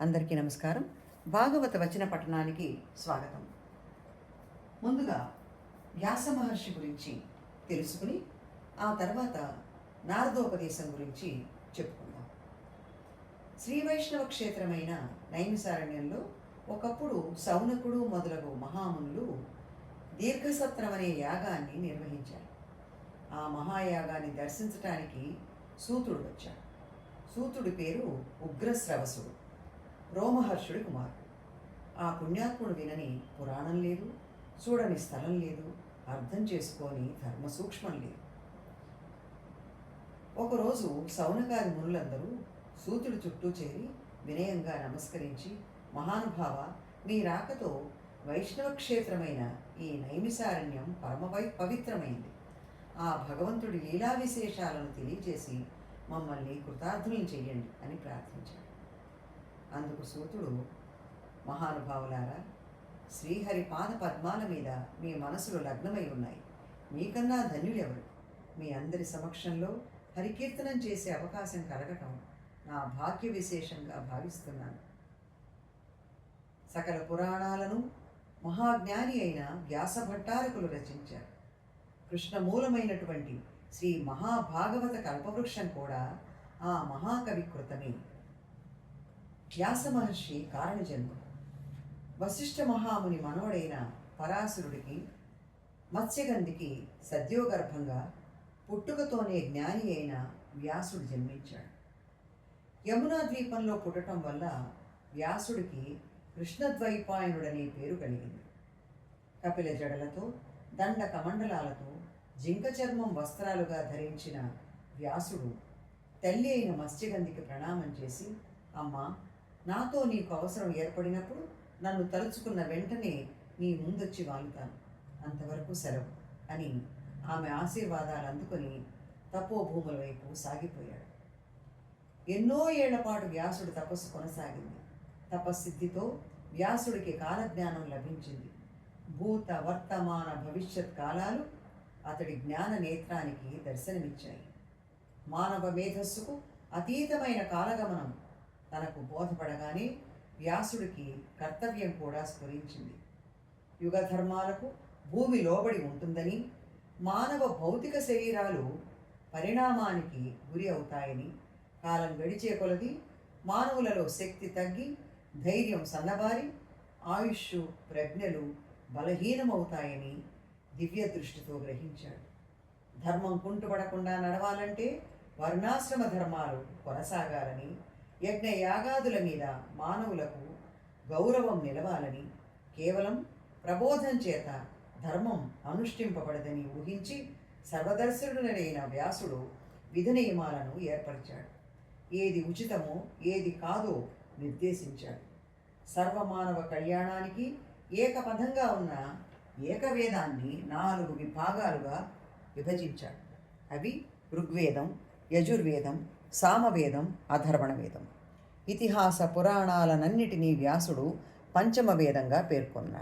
అందరికీ నమస్కారం. భాగవత వచన పఠనానికి స్వాగతం. ముందుగా వ్యాస మహర్షి గురించి తెలుసుకుని ఆ తర్వాత నారదోపదేశం గురించి చెప్పుకుందాం. శ్రీ వైష్ణవ క్షేత్రమైన నైమిసారణ్యంలో ఒకప్పుడు సౌనకుడు మొదలగు మహామునులు దీర్ఘసత్రం అనే యాగాన్ని నిర్వహించారు. ఆ మహాయాగాన్ని దర్శించటానికి సూతుడు వచ్చాడు. సూతుడి పేరు ఉగ్రశ్రవసుడు రోమహర్షుడి కుమారుడు. ఆ పుణ్యాత్ముడు వినని పురాణం లేదు చూడని స్థలం లేదు అర్థం చేసుకోని ధర్మ సూక్ష్మం లేదు. ఒకరోజు సౌనకాది మునులందరూ సూతుడి చుట్టూ చేరి వినయంగా నమస్కరించి మహానుభావ మీ రాకతో వైష్ణవ క్షేత్రమైన ఈ నైమిసారణ్యం పరమవై పవిత్రమైంది. ఆ భగవంతుడి లీలా విశేషాలను తెలియజేసి మమ్మల్ని కృతార్థులను చేయండి అని ప్రార్థించాడు. అందుకు సూతుడు మహానుభావులారా శ్రీహరి పాద పద్మాల మీద మీ మనసులు లగ్నమై ఉన్నాయి. మీకన్నా ధన్యులెవరు? మీ అందరి సమక్షంలో హరికీర్తనం చేసే అవకాశం కలగటం నా భాగ్య విశేషంగా భావిస్తున్నాను. సకల పురాణాలను మహాజ్ఞాని అయిన వ్యాసభట్టారకులు రచించారు. కృష్ణమూలమైనటువంటి శ్రీ మహాభాగవత కల్పవృక్షం కూడా ఆ మహాకవి కృతమే. వ్యాస మహర్షి కారణజన్ముడు. వశిష్ఠ మహాముని మనవడైన పరాశురుడికి మత్స్యగంధికి సద్యోగర్భంగా పుట్టుకతోనే జ్ఞాని అయిన వ్యాసుడు జన్మించాడు. యమునా ద్వీపంలో పుట్టడం వల్ల వ్యాసుడికి కృష్ణద్వైపాయనుడనే పేరు కలిగింది. కపిల జడలతో దండ కమండలాలతో జింక చర్మం వస్త్రాలుగా ధరించిన వ్యాసుడు తల్లి అయిన మత్స్యగంధికి ప్రణామం చేసి అమ్మ నాతో నీకు అవసరం ఏర్పడినప్పుడు నన్ను తలుచుకున్న వెంటనే నీ ముందొచ్చి వాలుతాను. అంతవరకు సెలవు అని ఆమె ఆశీర్వాదాలు అందుకొని తపోభూముల వైపు సాగిపోయాడు. ఎన్నో ఏళ్ళపాటు వ్యాసుడు తపస్సు కొనసాగింది. తపస్సిద్ధితో వ్యాసుడికి కాలజ్ఞానం లభించింది. భూత వర్తమాన భవిష్యత్ కాలాలు అతడి జ్ఞాన నేత్రానికి దర్శనమిచ్చాయి. మానవ మేధస్సుకు అతీతమైన కాలగమనం తనకు బోధపడగానే వ్యాసుడికి కర్తవ్యం కూడా స్ఫురించింది. యుగ ధర్మాలకు భూమి లోబడి ఉంటుందని మానవ భౌతిక శరీరాలు పరిణామానికి గురి అవుతాయని కాలం గడిచే కొలది మానవులలో శక్తి తగ్గి ధైర్యం సన్నబారి ఆయుష్ ప్రజ్ఞలు బలహీనమవుతాయని దివ్య దృష్టితో గ్రహించాడు. ధర్మం కుంటుపడకుండా నడవాలంటే వర్ణాశ్రమ ధర్మాలు కొనసాగాలని యజ్ఞ యాగాదుల మీద మానవులకు గౌరవం నిలవాలని కేవలం ప్రబోధం చేత ధర్మం అనుష్ఠింపబడదని ఊహించి సర్వదర్శనుడైన వ్యాసుడు విధి నియమాలను ఏర్పరిచాడు. ఏది ఉచితమో ఏది కాదో నిర్దేశించాడు. సర్వమానవ కళ్యాణానికి ఏకపథంగా ఉన్న ఏకవేదాన్ని నాలుగు విభాగాలుగా విభజించాడు. అవి ఋగ్వేదం యజుర్వేదం సామవేదం అధర్వణ వేదం ఇతిహాస పురాణాలనన్నిటినీ వ్యాసుడు పంచమ వేదంగా పేర్కొన్నాడు.